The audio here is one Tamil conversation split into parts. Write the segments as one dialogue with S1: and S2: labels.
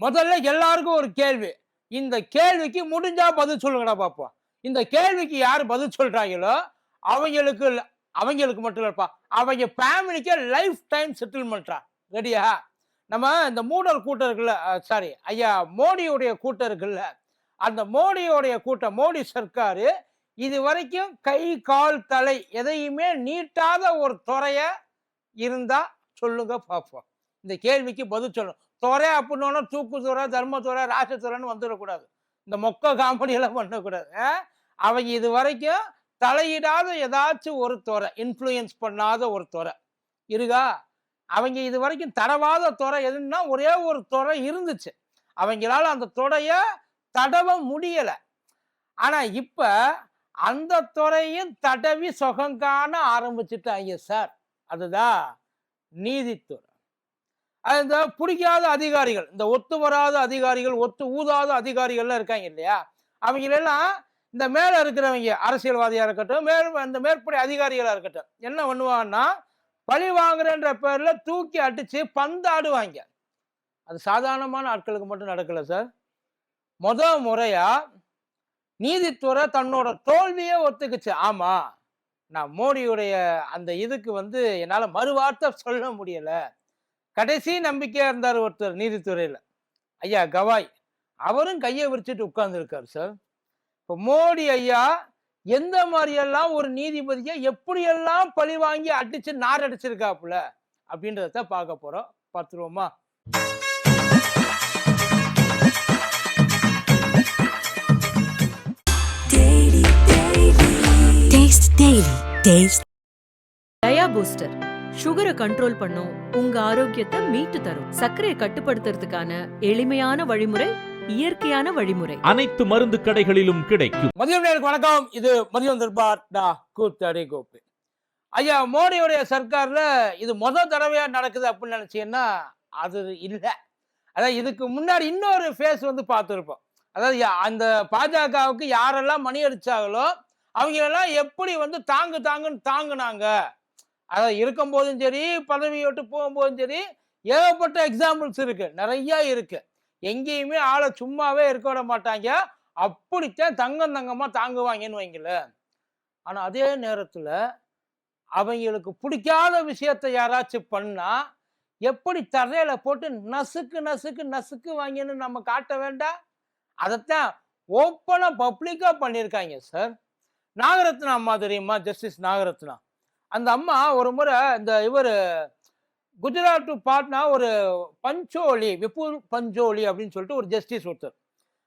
S1: முதல்ல எல்லாருக்கும் ஒரு கேள்வி. இந்த கேள்விக்கு முடிஞ்சா பதில் சொல்லுங்கடா பாப்போம். இந்த கேள்விக்கு யார் பதில் சொல்றாங்களோ அவங்களுக்கு அவங்களுக்கு மட்டும் இல்லப்பா அவங்க ஃபேமிலிக்கு லைஃப் டைம் செட்டில்மெண்ட்டா ரெடியா நம்ம இந்த மூடர் கூட்டம் இருக்குல்ல சாரி ஐயா மோடியுடைய கூட்டம் இருக்குல்ல அந்த மோடியோடைய கூட்டம் மோடி சர்க்கார் இது வரைக்கும் கை கால் தலை எதையுமே நீட்டாத ஒரு துறைய இருந்தா சொல்லுங்க பார்ப்போம் இந்த கேள்விக்கு பதில் சொல்லணும் துறை அப்படின்னோன்னா தர்ம தர்மத்துறை ராசத்துறைன்னு வந்துடக்கூடாது. இந்த மொக்க காமெடியெல்லாம் பண்ணக்கூடாது. அவங்க இது வரைக்கும் தலையிடாத ஏதாச்சும் ஒரு துறை இன்ஃப்ளூயன்ஸ் பண்ணாத ஒரு துறை இருக்கா அவங்க இது வரைக்கும் தடவாத துறை எதுன்னா ஒரே ஒரு துறை இருந்துச்சு. அவங்களால அந்த துறைய தடவ முடியல. ஆனா இப்ப அந்த துறையும் தடவி சுகம் காண ஆரம்பிச்சுட்டாங்க சார். அதுதான் நீதித்துறை. அது இந்த பிடிக்காத அதிகாரிகள் இந்த ஒத்து வராத அதிகாரிகள் ஒத்து ஊதாத அதிகாரிகள்லாம் இருக்காங்க இல்லையா? அவங்களெல்லாம் இந்த மேலே இருக்கிறவங்க அரசியல்வாதியாக இருக்கட்டும் மேல் இந்த மேற்படி அதிகாரிகளாக இருக்கட்டும் என்ன பண்ணுவாங்கன்னா பழி வாங்குறேன்ற பேரில் தூக்கி அடித்து பந்தாடுவாங்க. அது சாதாரணமான ஆட்களுக்கு மட்டும் நடக்கல சார். முத முறையாக நீதித்துறை தன்னோட தோல்வியே ஒத்துக்குச்சு. ஆமாம் நான் மோடியுடைய அந்த இதுக்கு வந்து என்னால் மறுவார்த்தை சொல்ல முடியலை. கடைசி நம்பிக்கையா இருந்தார் ஒருத்தர் நீதித்துறையில. ஐயா கவாய் அவரும் கையை விரிச்சிட்டு உட்கார்ந்துருக்காரு சார் இப்போ மோடி ஐயா எந்த மாதிரியெல்லாம் ஒரு நீதிபதியை எப்படியெல்லாம் பழி வாங்கி அடிச்சு நார் அடிச்சிருக்காப்புல அப்படின்றத பார்க்க போறோம். பார்த்துருவோமா?
S2: Taste Daily. Taste.
S3: Dia booster சுகரை கண்ட்ரோல் பண்ணும் உங்க ஆரோக்கியத்தை மீட்டு தரும். சர்க்கரையை கட்டுப்படுத்துறதுக்கான எளிமையான வழிமுறை இயற்கையான வழிமுறை.
S4: அனைத்து மருந்து கடைகளிலும் கிடைக்கும்.
S1: மதியம் நேருக்கு வணக்கம். இது மதியம் தர்பார் டா கூத்தடி கோப்பு ஐயா மோடியுடைய சர்க்கார்ல இது முத தடவையா நடக்குது அப்படின்னு நினைச்சீங்கன்னா அது இல்லை. அதாவது இதுக்கு முன்னாடி இன்னொரு ஃபேஸ் வந்து பார்த்துருப்போம். அதாவது அந்த பாஜகவுக்கு யாரெல்லாம் மணி அடிச்சாங்களோ அவங்க எல்லாம் எப்படி வந்து தாங்கு தாங்குன்னு தாங்குனாங்க? அதாவது இருக்கும்போதும் சரி பதவி விட்டு போகும்போதும் சரி ஏகப்பட்ட எக்ஸாம்பிள்ஸ் இருக்கு. நிறைய இருக்கு. எங்கேயுமே ஆளை சும்மாவே இருக்க விட மாட்டாங்க. அப்படித்தான் தங்கம் தங்கமாக தாங்குவாங்கன்னு வைங்கள ஆனால் அதே நேரத்தில் அவங்களுக்கு பிடிக்காத விஷயத்தை யாராச்சும் பண்ணால் எப்படி தரையில் போட்டு நசுக்கு நசுக்கு நசுக்கு வாங்கன்னு நம்ம காட்ட வேண்டாம்? அதைத்தான் ஓப்பனாக பப்ளிக்காக பண்ணியிருக்காங்க சார் நாகரத்னா அம்மா தெரியுமா ஜஸ்டிஸ் நாகரத்னா? அந்த அம்மா ஒரு முறை இந்த இவர் குஜராத் டு பாட்னா ஒரு பஞ்சோலி விபுல் பஞ்சோலி அப்படின்னு சொல்லிட்டு ஒரு ஜஸ்டிஸ் ஒருத்தர்.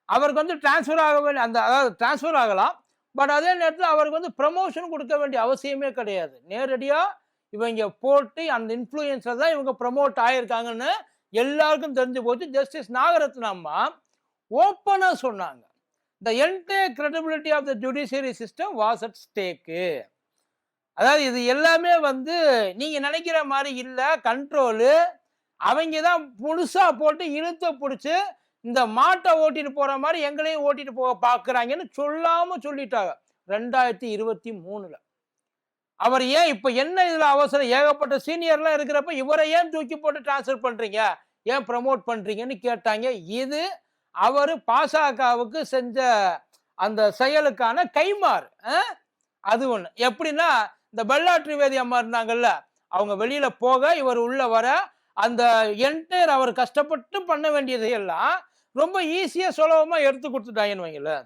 S1: அவருக்கு வந்து டிரான்ஸ்ஃபர் ஆக வேண்டிய அந்த அதாவது டிரான்ஸ்ஃபர் ஆகலாம். பட் அதே நேரத்தில் அவருக்கு வந்து ப்ரமோஷன் கொடுக்க வேண்டிய அவசியமே கிடையாது. நேரடியாக இவங்க போட்டு அந்த இன்ஃப்ளூயன்ஸில் தான் இவங்க ப்ரமோட் ஆகியிருக்காங்கன்னு எல்லாருக்கும் தெரிஞ்சு போச்சு. ஜஸ்டிஸ் நாகரத்ன அம்மா ஓப்பனாக சொன்னாங்க. The entire credibility of the judiciary system was at stake அதாவது இது எல்லாமே வந்து நீங்கள் நினைக்கிற மாதிரி இல்லை கண்ட்ரோலு அவங்க தான் புதுசாக போட்டு இழுத்த பிடிச்சி இந்த மாட்டை ஓட்டிட்டு போற மாதிரி எங்களையும் ஓட்டிட்டு போக பார்க்குறாங்கன்னு சொல்லாம சொல்லிட்டாங்க. ரெண்டாயிரத்தி இருபத்தி மூணுல. அவர் ஏன் இப்போ என்ன இதில் அவசரம்? ஏகப்பட்ட சீனியர்லாம் இருக்கிறப்ப இவரை ஏன் தூக்கி போட்டு டிரான்ஸ்ஃபர் பண்ணுறீங்க ஏன் ப்ரமோட் பண்ணுறீங்கன்னு கேட்டாங்க. இது அவர் பாசகவுக்கு செஞ்ச அந்த செயலுக்கான கைமாறு அது ஒன்று எப்படின்னா இந்த பெல்லாட்ரி வேதி அம்மா இருந்தாங்கல்ல அவங்க வெளியில போக இவர் உள்ள வர அந்த என்டையர் அவர் கஷ்டப்பட்டு பண்ண வேண்டியதையெல்லாம் ரொம்ப ஈஸியாக சுலபமாக எடுத்து கொடுத்துட்டாங்கன்னு வைங்களேன்.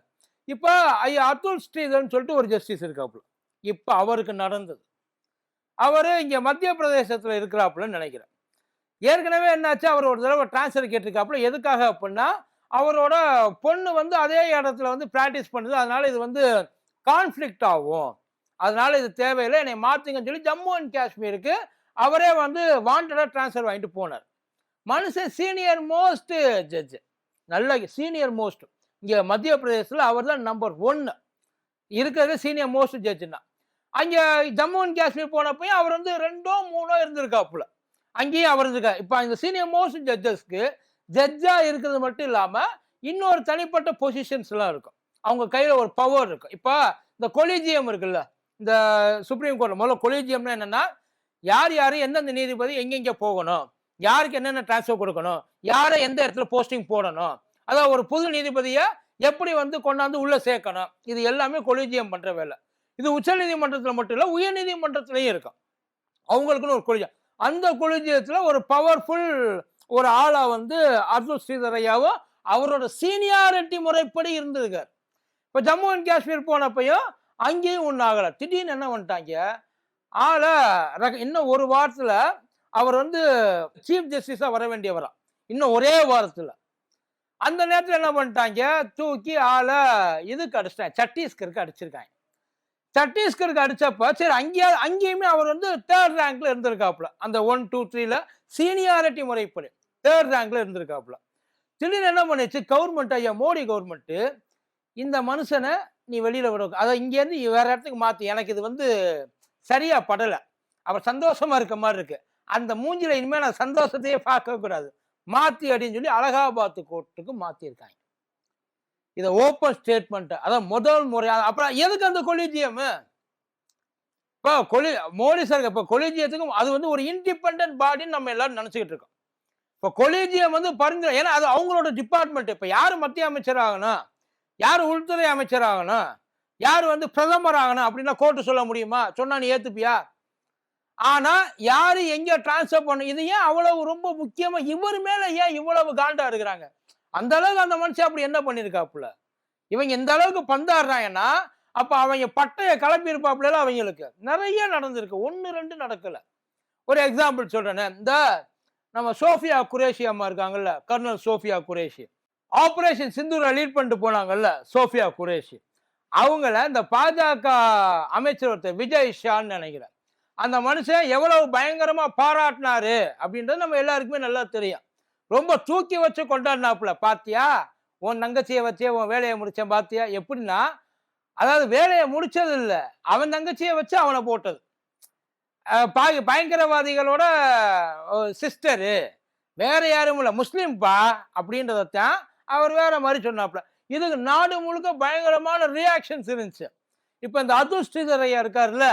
S1: இப்போ ஐயா அத்துல் ஸ்ரீதர்னு சொல்லிட்டு ஒரு ஜஸ்டிஸ் இருக்காப்புல. இப்போ அவருக்கு நடந்தது. அவர் இங்கே மத்திய பிரதேசத்தில் இருக்கிறாப்புலன்னு நினைக்கிறேன். ஏற்கனவே என்னாச்சு? அவர் ஒரு தடவை டிரான்ஸ்ஃபர் கேட்டிருக்காப்புல. எதுக்காக அப்படின்னா அவரோட பொண்ணு வந்து அதே இடத்துல வந்து ப்ராக்டிஸ் பண்ணுது. அதனால இது வந்து கான்ஃப்ளிக்ட் ஆகும். அதனால இது தேவையில்லை. என்னை மாற்றுங்கன்னு சொல்லி ஜம்மு அண்ட் காஷ்மீருக்கு அவரே வந்து வாண்டடாக ட்ரான்ஸ்ஃபர் வாங்கிட்டு போனார். மனுஷன் சீனியர் மோஸ்ட் ஜட்ஜு நல்ல சீனியர் மோஸ்ட் இங்கே மத்திய பிரதேசத்தில் அவர் தான் நம்பர் ஒன்று இருக்கிறது சீனியர் மோஸ்ட் ஜட்ஜுனா அங்கே ஜம்மு அண்ட் காஷ்மீர் போனப்பையும் அவர் வந்து ரெண்டோ மூணோ இருந்திருக்காப்புல. அங்கேயும் அவர் இருந்திருக்கார். இப்போ இந்த சீனியர் மோஸ்ட் ஜட்ஜஸ்க்கு ஜட்ஜாக இருக்கிறது மட்டும் இல்லாமல் இன்னொரு தனிப்பட்ட பொசிஷன்ஸ்லாம் இருக்கும். அவங்க கையில் ஒரு பவர் இருக்கும். இப்போ இந்த கொலிஜியம் இருக்குல்ல இந்த சுப்ரீம் கோர்ட் முதல்ல கொலீஜியம்னா என்னென்னா யார் யார் எந்தெந்த நீதிபதி எங்கெங்கே போகணும் யாருக்கு என்னென்ன டிரான்ஸ்ஃபர் கொடுக்கணும் யாரை எந்த இடத்துல போஸ்டிங் போடணும் அதாவது ஒரு புது நீதிபதியை எப்படி வந்து கொண்டாந்து உள்ளே சேர்க்கணும் இது எல்லாமே கொலீஜியம் பண்ணுற வேலை. இது உச்சநீதிமன்றத்தில் மட்டும் இல்லை உயர்நீதிமன்றத்துலையும் இருக்கும். அவங்களுக்குன்னு ஒரு கொலிஜியம் அந்த கொலிஜியத்தில் ஒரு பவர்ஃபுல் ஒரு ஆளாக வந்து அர்ஜுன் ஸ்ரீதரையாவும் அவரோட சீனியாரிட்டி முறைப்படி இருந்திருக்கார். இப்போ ஜம்மு அண்ட் காஷ்மீர் போனப்பையும் அங்கேயும் ஒன்றும் ஆகலை. திடீர்னு என்ன பண்ணிட்டாங்க? ஆளை ரக- இன்னும் ஒரு வாரத்தில் அவர் வந்து சீஃப் ஜஸ்டிஸாக வர வேண்டியவரா. இன்னும் ஒரே வாரத்தில். அந்த நேரத்தில் என்ன பண்ணிட்டாங்க? தூக்கி ஆளை இதுக்கு அடிச்சிட்டாங்க. சத்தீஸ்கருக்கு அடிச்சிருக்காங்க. சத்தீஸ்கருக்கு அடித்தப்போ சரி அங்கேயே அங்கேயுமே அவர் வந்து தேர்ட் ரேங்க்ல இருந்திருக்காப்புல. அந்த ஒன் டூ த்ரீல சீனியாரிட்டி முறைப்படி தேர்ட் ரேங்க்ல இருந்திருக்காப்புல. திடீர்னு என்ன பண்ணிச்சு? கவர்மெண்ட் ஐயா மோடி கவர்மெண்ட்டு இந்த மனுஷனை நீ வெளியில் விட. அதை இங்கேருந்து வேற இடத்துக்கு மாற்றி எனக்கு இது வந்து சரியாக படலை. அவர் சந்தோஷமாக இருக்க மாதிரி இருக்கு. அந்த மூஞ்சில இனிமேல் நான் சந்தோஷத்தையே பார்க்கக்கூடாது கூடாது. அப்படின்னு சொல்லி அலகாபாத் கோர்ட்டுக்கு மாற்றிருக்காங்க இதை ஓப்பன் ஸ்டேட்மெண்ட் அதான் முதல் முறையாக அப்புறம் எதுக்கு அந்த கொலிஜியம்? இப்போ கொலி மோடி சார் இப்போ கொலிஜியத்துக்கும் அது வந்து ஒரு இண்டிபெண்ட் பாடின்னு நம்ம எல்லாரும் நினச்சிக்கிட்டு இருக்கோம். இப்போ கொலிஜியம் வந்து பரிந்துரை ஏன்னா அது அவங்களோட டிபார்ட்மெண்ட் இப்போ யார் மத்திய அமைச்சர் ஆகணும் யார் உள்துறை அமைச்சர் ஆகணும் யார் வந்து பிரதமர் ஆகணும் அப்படின்னா கோர்ட்டு சொல்ல முடியுமா? சொன்னா நீ ஏத்துப்பியா? ஆனா யாரு எங்க டிரான்ஸ்ஃபர் பண்ண இது ஏன் அவ்வளவு ரொம்ப முக்கியமா? இவர் மேல ஏன் இவ்வளவு காண்டா இருக்கிறாங்க? அந்த அளவுக்கு அந்த மனுஷன் அப்படி என்ன பண்ணிருக்காப்புல? இவங்க இந்த அளவுக்கு பந்தாடுறாங்கன்னா அப்ப அவங்க பட்டையை கிளப்பி இருப்பாப்புல அவங்களுக்கு? நிறைய நடந்திருக்கு. ஒன்னு ரெண்டு நடக்கல. ஒரு எக்ஸாம்பிள் சொல்றேன்னு இந்த நம்ம சோஃபியா குரேஷி அம்மா இருக்காங்கல்ல கர்னல் சோஃபியா குரேஷி. ஆப்ரேஷன் சிந்தூரை லீட் பண்ணிட்டு போனாங்கல்ல சோஃபியா குரேஷி. அவங்கள இந்த பாஜக அமைச்சர் ஒருத்தர் விஜய் ஷான்னு நினைக்கிறேன். அந்த மனுஷன் எவ்வளவு பயங்கரமா பாராட்டினாரு அப்படின்றது நம்ம எல்லாருக்குமே நல்லா தெரியும். ரொம்ப தூக்கி வச்சு கொண்டாடினாப்புல பாத்தியா? உன் தங்கச்சியை வச்சே உன் வேலையை முடிச்சேன் பாத்தியா? எப்படின்னா அதாவது வேலையை முடிச்சது இல்லை அவன் தங்கச்சியை வச்சு அவனை போட்டது. பா- பயங்கரவாதிகளோட சிஸ்டரு. வேற யாரும் இல்லை முஸ்லீம்பா அப்படின்றதான் அவர் வேற மாதிரி சொன்னாப்புல இதுக்கு நாடு முழுக்க பயங்கரமான ரியாக்ஷன்ஸ் இருந்துச்சு. இப்போ இந்த அதுல் ஸ்ரீதர் ஐயா இருக்கார்ல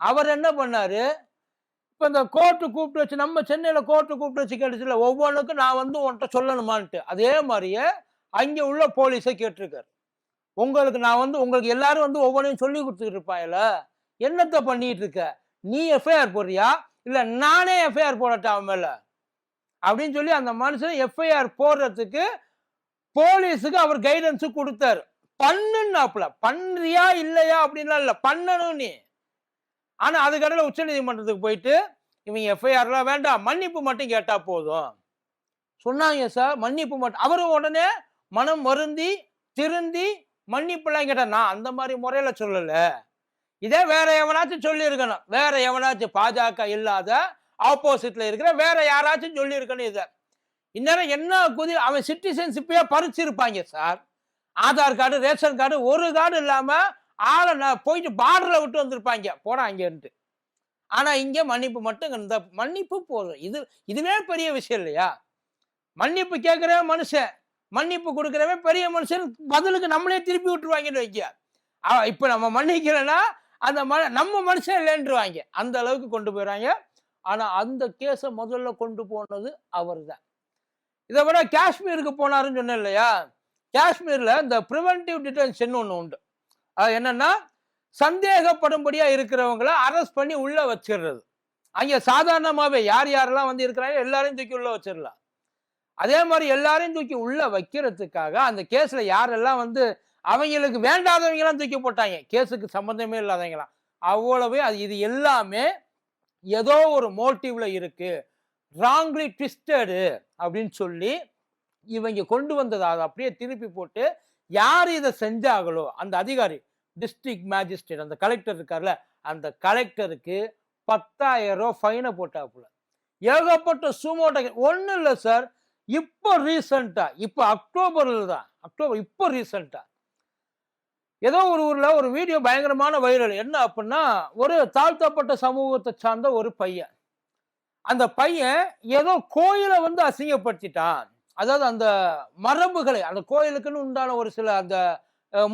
S1: அவர் என்ன பண்ணார்? இப்போ இந்த கோர்ட்டு கூப்பிட்டு வச்சு நம்ம சென்னையில் கோர்ட்டு கூப்பிட்டு வச்சு கேட்டுச்சுல ஒவ்வொன்றுக்கும் நான் வந்து உன்கிட்ட சொல்லணுமான்ட்டு. அதே மாதிரியே அங்கே உள்ள போலீஸை கேட்டிருக்காரு. உங்களுக்கு நான் வந்து உங்களுக்கு எல்லாரும் வந்து ஒவ்வொன்றையும் சொல்லி கொடுத்துட்டு இருப்பாங்கல்ல என்னத்த பண்ணிட்டு இருக்க? நீ எஃப்ஐஆர் போடுறியா? இல்லை நானே எஃப்ஐஆர் போடட்டா அவன் மேலே? அப்படின்னு சொல்லி அந்த மனுஷன் எஃப்ஐஆர் போடுறதுக்கு போலீஸுக்கு அவர் கைடன்ஸ் கொடுத்தாரு. பண்ணுன்னாப்புல. பண்றியா இல்லையா அப்படின்லாம் இல்லை. பண்ணணும் நீ. ஆனால் அதுக்கடையில் உச்ச நீதிமன்றத்துக்கு போயிட்டு இவங்க எஃப்ஐஆர்லாம் வேண்டாம். மன்னிப்பு மட்டும் கேட்டால் போதும். சொன்னாங்க சார். மன்னிப்பு மட்டும். அவரும் உடனே மனம் வருந்தி திருந்தி மன்னிப்புலாம் கேட்டா நான் அந்த மாதிரி முறையில் சொல்லலை. இதே வேற எவனாச்சும் சொல்லியிருக்கணும். வேற எவனாச்சும் பாஜக இல்லாத ஆப்போசிட்ல இருக்கிற வேற யாராச்சும் சொல்லியிருக்கணும் இதை. இந்நேரம் என்ன குதி அவன் சிட்டிசன்ஷிப்பையே பறிச்சிருப்பாங்க sir Aadhaar card ration card ஒரு கார்டு இல்லாமல் ஆளை நான் போயிட்டு பார்டரில் விட்டு வந்திருப்பாங்க. போடா அங்கேன்ட்டு ஆனால் இங்கே மன்னிப்பு மட்டும் இந்த மன்னிப்பு போதும். இது இதுவே பெரிய விஷயம் இல்லையா? மன்னிப்பு கேட்குறவன் மனுஷன். மன்னிப்பு கொடுக்குறவன் பெரிய மனுஷன். பதிலுக்கு நம்மளே திருப்பி விட்டுருவாங்கன்னு வைக்க இப்போ நம்ம மன்னிக்கிறேன்னா அந்த ம நம்ம மனுஷன் இல்லைன்றுவாங்க. அந்த அளவுக்கு கொண்டு போயிடுறாங்க. ஆனால் அந்த கேஸை முதல்ல கொண்டு போனது அவர் தான் இதை விட காஷ்மீருக்கு போனாருன்னு சொன்னேன் இல்லையா? காஷ்மீரில் இந்த ப்ரிவென்டிவ் டிடென்ஷன் ஒன்று உண்டு. அது என்னென்னா சந்தேகப்படும்படியாக இருக்கிறவங்கள அரெஸ்ட் பண்ணி உள்ளே வச்சிடுறது. அங்கே சாதாரணமாகவே யார் யாரெல்லாம் வந்து இருக்கிறாங்க எல்லாரையும் தூக்கி உள்ளே வச்சிடலாம். அதே மாதிரி எல்லாரையும் தூக்கி உள்ளே வைக்கிறதுக்காக அந்த கேஸில் யாரெல்லாம் வந்து அவங்களுக்கு வேண்டாதவங்களாம் தூக்கி போட்டாங்க. கேஸுக்கு சம்மந்தமே இல்லாதவங்களாம் அவ்வளவே அது இது எல்லாமே ஏதோ ஒரு மோட்டிவ்ல இருக்குது ராங்லி ட்விஸ்டடு அப்படின்னு சொல்லி இவங்க கொண்டு வந்ததை அதை அப்படியே திருப்பி போட்டு யார் இதை செஞ்சாங்களோ அந்த அதிகாரி டிஸ்ட்ரிக்ட் மேஜிஸ்ட்ரேட் அந்த கலெக்டர் இருக்கார்ல அந்த கலெக்டருக்கு பத்தாயிரம் ரூபா ஃபைனை போட்டாப்புல. ஏகப்பட்ட சுமோட்ட ஒன்றும் இல்லை சார் இப்போ ரீசண்டாக இப்போ அக்டோபரில் தான் அக்டோபர் இப்போ ரீசண்டாக ஏதோ ஒரு ஊரில் ஒரு வீடியோ பயங்கரமான வைரல் என்ன அப்படின்னா ஒரு தாழ்த்தப்பட்ட சமூகத்தை சார்ந்த ஒரு பையன். அந்த பையன் ஏதோ கோயிலை வந்து அசிங்கப்படுத்திட்டான். அதாவது அந்த மரபுகளை அந்த கோயிலுக்குன்னு உண்டான ஒரு சில அந்த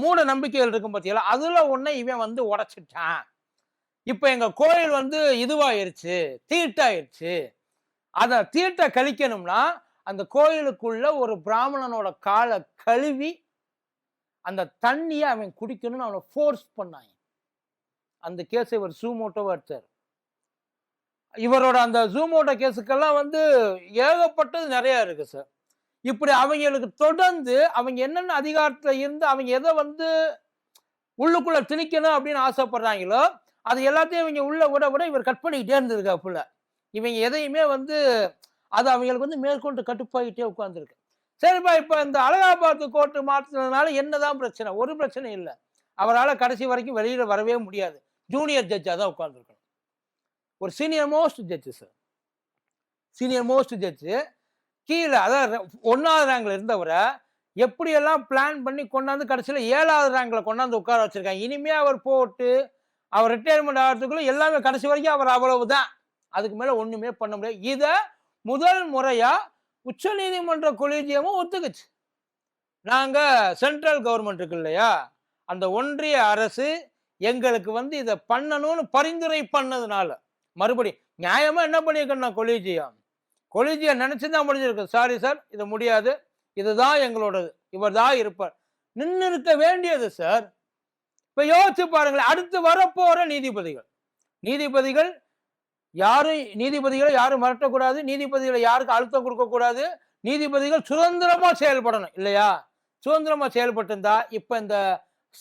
S1: மூட நம்பிக்கைகள் இருக்கும் பார்த்தீங்களா அதில் ஒன்றை இவன் வந்து உடைச்சிட்டான். இப்போ எங்கள் கோயில் வந்து இதுவாயிருச்சு தீட்டாயிருச்சு. அதை தீட்டை கழிக்கணும்னா அந்த கோயிலுக்குள்ள ஒரு பிராமணனோட காலை கழுவி அந்த தண்ணியை அவன் குடிக்கணும்னு அவனை ஃபோர்ஸ் பண்ணாங்க. அந்த கேஸை இவர் சூமோட்டோவா எடுத்தார். இவரோட அந்த ஜூமோட கேஸுக்கெல்லாம் வந்து ஏகப்பட்டது நிறையா இருக்குது சார் இப்படி அவங்களுக்கு தொடர்ந்து அவங்க என்னென்ன அதிகாரத்தில் இருந்து அவங்க எதை வந்து உள்ளுக்குள்ளே திணிக்கணும் அப்படின்னு ஆசைப்படுறாங்களோ அது எல்லாத்தையும் இவங்க உள்ள விட விட இவர் கட் பண்ணிக்கிட்டே இருந்திருக்காப்புல இவங்க எதையுமே வந்து அது அவங்களுக்கு வந்து மேற்கொண்டு கட்டுப்பாகிட்டே உட்காந்துருக்கு சரிப்பா இப்போ இந்த அலகாபாத் கோர்ட்டு மாற்றினதுனால என்னதான் பிரச்சனை? ஒரு பிரச்சனை இல்லை. அவரால் கடைசி வரைக்கும் வெளியில் வரவே முடியாது. ஜூனியர் ஜட்ஜாக தான் உட்காந்துருக்கணும் ஒரு senior most judge sir senior most judge கீழே அதாவது ஒன்றாவது ரேங்கில் இருந்தவரை எப்படியெல்லாம் பிளான் பண்ணி கொண்டாந்து கடைசியில் ஏழாவது ரேங்கில் கொண்டாந்து உட்கார வச்சுருக்காங்க. இனிமேல் அவர் போட்டு அவர் ரிட்டையர்மெண்ட் ஆகிறதுக்குள்ள எல்லாமே கடைசி வரைக்கும் அவர் அவ்வளவு தான் அதுக்கு மேலே ஒன்றுமே பண்ண முடியாது. இதை முதல் முறையாக உச்சநீதிமன்ற கொலீஜியமும் ஒத்துக்குச்சு. நாங்கள் சென்ட்ரல் கவர்மெண்ட் இருக்கு இல்லையா? அந்த ஒன்றிய அரசு எங்களுக்கு வந்து இதை பண்ணணும்னு பரிந்துரை பண்ணதுனால மறுபடி நியாயமாக என்ன பண்ணியிருக்கணும் கொலீஜியம். கொலீஜியம் நினைச்சு தான் முடிஞ்சிருக்கு சாரி சார் இது முடியாது. இதுதான் எங்களோடது. இவர் தான் இருப்பார். நின்று இருக்க வேண்டியது சார் இப்போ யோசிச்சு பாருங்களேன். அடுத்து வரப்போகிற நீதிபதிகள். நீதிபதிகள் யாரும் நீதிபதிகளை யாரும் மிரட்டக்கூடாது. நீதிபதிகளை யாருக்கு அழுத்தம் கொடுக்கக்கூடாது. நீதிபதிகள் சுதந்திரமாக செயல்படணும் இல்லையா? சுதந்திரமாக செயல்பட்டிருந்தா இப்போ இந்த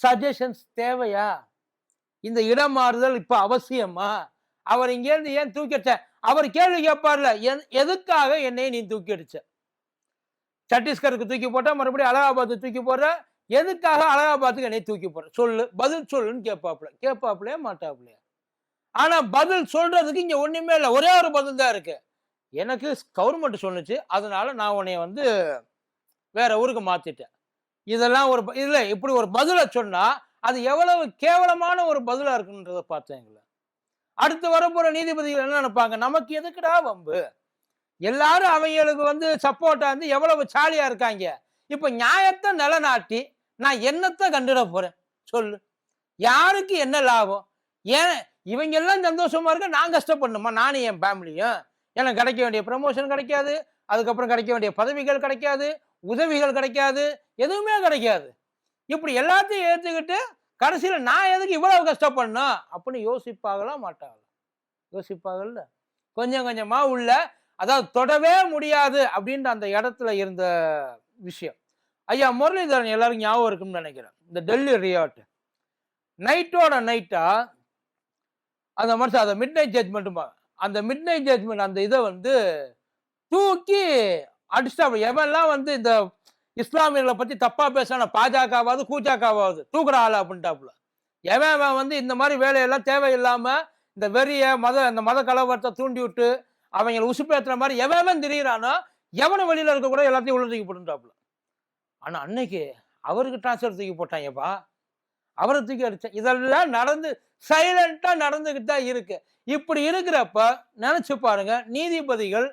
S1: சஜஷன்ஸ் தேவையா? இந்த இடம் மாறுதல் இப்போ அவசியமா? அவர் இங்கேருந்து ஏன் தூக்கி அடிச்ச அவர் கேள்வி கேட்பார்ல எதுக்காக என்னை நீ தூக்கி அடிச்ச சத்தீஸ்கருக்கு தூக்கி போட்டா மறுபடியும் அலகாபாத் தூக்கி போடுற எதுக்காக அலகாபாத்துக்கு என்னை தூக்கி போடுற? சொல்லு பதில் சொல்லுன்னு கேட்பாப்புல. கேட்பாப்புலையே மாட்டாப்புலையா? ஆனா பதில் சொல்றதுக்கு இங்க ஒண்ணுமே இல்லை. ஒரே ஒரு பதில் தான் இருக்கு. எனக்கு கவர்மெண்ட் சொன்னுச்சு. அதனால நான் உன்னைய வந்து வேற ஊருக்கு மாத்திட்டேன். இதெல்லாம் ஒரு ப- இப்படி ஒரு பதிலை சொன்னா அது எவ்வளவு கேவலமான ஒரு பதிலா இருக்குன்றத எங்களை. அடுத்து வரப்போற நீதிபதிகள் என்ன நினைப்பாங்க? நமக்கு எதுக்குடா வம்பு? எல்லாரும் அவங்களுக்கு வந்து சப்போர்ட்டா இருந்து எவ்வளவு சாலியா இருக்காங்க? இப்ப நியாயத்தை நிலநாட்டி நான் என்னத்தை கண்டுட போறேன்? சொல்லு. யாருக்கு என்ன லாபம்? ஏன் இவங்க எல்லாம் சந்தோஷமா இருக்க நான் கஷ்டப்படணுமா? நானும் என் ஃபேமிலியும். எனக்கு கிடைக்க வேண்டிய ப்ரமோஷன் கிடைக்காது. அதுக்கப்புறம் கிடைக்க வேண்டிய பதவிகள் கிடைக்காது. உதவிகள் கிடைக்காது. எதுவுமே கிடைக்காது. இப்படி எல்லாத்தையும் ஏற்றுக்கிட்டு கடைசியில் நான் எதுக்கு இவ்வளவு கஷ்டப்படணும்? அப்படின்னு யோசிப்பாகலாம் மாட்டாங்களா யோசிப்பாங்கல்ல கொஞ்சம் கொஞ்சமாக உள்ள அதாவது தொடவே முடியாது அப்படின்ற அந்த இடத்துல இருந்த விஷயம். ஐயா முரளிதரன் எல்லாரும் ஞாபகம் இருக்கும்னு நினைக்கிறேன். இந்த டெல்லி ரியாட் நைட்டோட நைட்டா அந்த மனுஷன் அந்த மிட் நைட் ஜட்மெண்ட்டுமா அந்த மிட் நைட் ஜட்மெண்ட் அந்த இதை வந்து தூக்கி அடிச்சிட்டா எவன்லாம் வந்து இந்த இஸ்லாமியர்களை பற்றி தப்பாக பேசினா பாஜகவாவது கூஜாக்காவாவது. தூக்குற ஆள் அப்படின்ட்டாப்புல எவன் வந்து இந்த மாதிரி வேலையெல்லாம் தேவையில்லாமல் இந்த வெறிய மத இந்த மத கலவரத்தை தூண்டி விட்டு அவங்களை உசுப்பேற்றுற மாதிரி எவன் எவன் திரியிறானோ எவனும் வெளியில இருக்க கூட எல்லாத்தையும் உள்ள தூக்கி போட்டுட்டாப்புல. ஆனால் அன்னைக்கு அவருக்கு டிரான்ஸ்ஃபர் தூக்கி போட்டாங்கப்பா. அவரை தூக்கி அடித்தேன் இதெல்லாம் நடந்து சைலண்ட்டாக நடந்துக்கிட்டு தான் இருக்கு. இப்படி இருக்கிறப்ப நினச்சி பாருங்க நீதிபதிகள்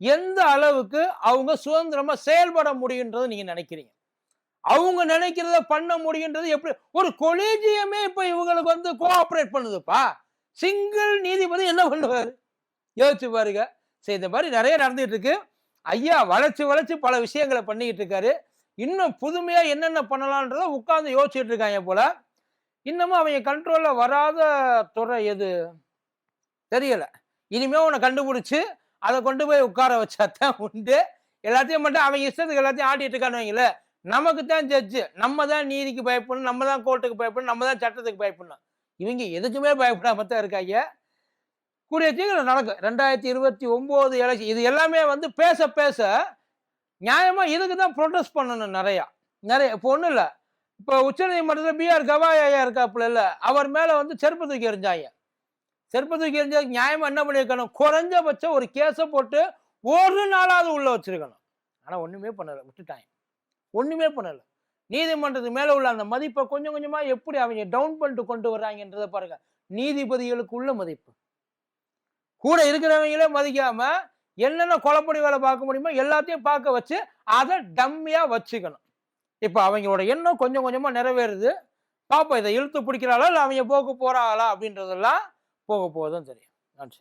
S1: எந்த அளவுக்கு அவங்க சுதந்திரமா செயல்பட முடியுன்றதை நீங்க நினைக்கிறீங்க? அவங்க நினைக்கிறத பண்ண முடியுன்றது எப்படி? ஒரு கொலீஜியமே இப்ப இவங்களுக்கு வந்து கோஆபரேட் பண்ணுதுப்பா. சிங்கிள் நீதிபதி என்ன பண்ணுவாரு? யோசிச்சு பாருங்க. சரி இந்த மாதிரி நிறைய நடந்துட்டு இருக்கு ஐயா வளைச்சு வளைச்சு பல விஷயங்களை பண்ணிக்கிட்டு இருக்காரு இன்னும் புதுமையா என்னென்ன பண்ணலான்றத உட்கார்ந்து யோசிச்சுட்டு இருக்காங்க போல. இன்னமும் அவங்க கண்ட்ரோல்ல வராத துறை எது? தெரியல. இனிமே உன்னை கண்டுபிடிச்சு அதை கொண்டு போய் உட்கார வச்சாதான் உண்டு. எல்லாத்தையும் மட்டும் அவங்க இஷ்டத்துக்கு எல்லாத்தையும் ஆடிட்டு இருக்கான்னு நமக்கு தான் ஜட்ஜு நம்ம தான் நீதிக்கு பயப்படணும் நம்ம தான் கோர்ட்டுக்கு பயப்படணும் நம்ம தான் சட்டத்துக்கு பயப்படணும். இவங்க எதுக்குமே பயப்படாம தான் இருக்காங்க. கூடிய சீக்கிரம் நடக்கும். ரெண்டாயிரத்தி இருபத்தி ஒம்போது எலெக்ஷன் இது எல்லாமே வந்து பேச பேச நியாயமாக இதுக்கு தான் ப்ரொட்டஸ்ட் பண்ணணும் நிறையா. நிறைய இப்போ ஒன்றும் இல்லை. இப்போ உச்சநீதிமன்றத்தில் பிஆர் கவாயா இருக்காப்புல இல்லை அவர் மேலே வந்து செருப்பு தூக்கி எறிஞ்சாங்க. செருப்பு எரிஞ்சதுக்கு நியாயமாக என்ன பண்ணியிருக்கணும் குறைஞ்சபட்சம் ஒரு கேஸை போட்டு ஒரு நாளாவது உள்ளே வச்சிருக்கணும். ஆனால் ஒன்றுமே பண்ணலை. விட்டுட்டாங்க. ஒன்றுமே பண்ணலை. நீதிமன்றத்துக்கு மேலே உள்ள அந்த மதிப்பை கொஞ்சம் கொஞ்சமாக எப்படி அவங்க டவுன் பண்ணிட்டு கொண்டு வர்றாங்கன்றதை பாருங்கள் நீதிபதிகளுக்கு உள்ள மதிப்பு. கூட இருக்கிறவங்களே மதிக்காமல் என்னென்ன கொலப்படி வேலை பார்க்க முடியுமோ எல்லாத்தையும் பார்க்க வச்சு அதை டம்மியாக வச்சுக்கணும். இப்போ அவங்களோட எண்ணம் கொஞ்சம் கொஞ்சமாக நிறைவேறுது. பாப்பா இதை இழுத்து பிடிக்கிறாளா? இல்லை அவங்க போக போகிறாளா அப்படின்றதெல்லாம் போக போக தான் தெரியும் நன்றி.